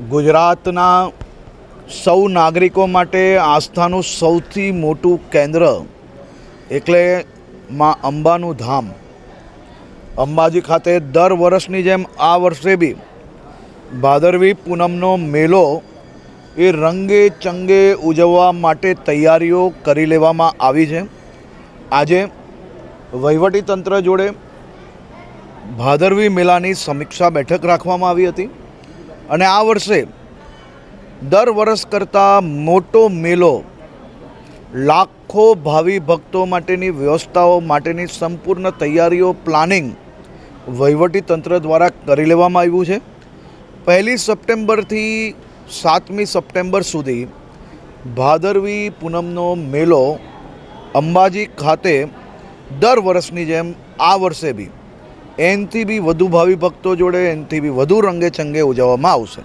ગુજરાતના સૌ નાગરિકો માટે આસ્થાનું સૌથી મોટું કેન્દ્ર એટલે માં અંબાનું ધામ. અંબાજી ખાતે દર વર્ષની જેમ આ વર્ષે બી ભાદરવી પૂનમનો મેલો એ રંગે ચંગે ઉજવવા માટે તૈયારીઓ કરી લેવામાં આવી છે. આજે વહીવટી તંત્ર જોડે ભાદરવી મેળાની સમીક્ષા બેઠક રાખવામાં આવી હતી. અને આ વર્ષે દર વર્ષ કરતાં મોટો મેલો લાખો ભાવિ ભક્તો માટેની વ્યવસ્થાઓ માટેની સંપૂર્ણ તૈયારીઓ પ્લાનિંગ વહીવટી તંત્ર દ્વારા કરી લેવામાં આવ્યું છે. પહેલી સપ્ટેમ્બરથી સાતમી સપ્ટેમ્બર સુધી ભાદરવી પૂનમનો મેલો અંબાજી ખાતે દર વર્ષની જેમ આ વર્ષે બી એનથી બી વધુ ભાવિ ભક્તો જોડે એનથી બી વધુ રંગે ચંગે ઉજવવામાં આવશે.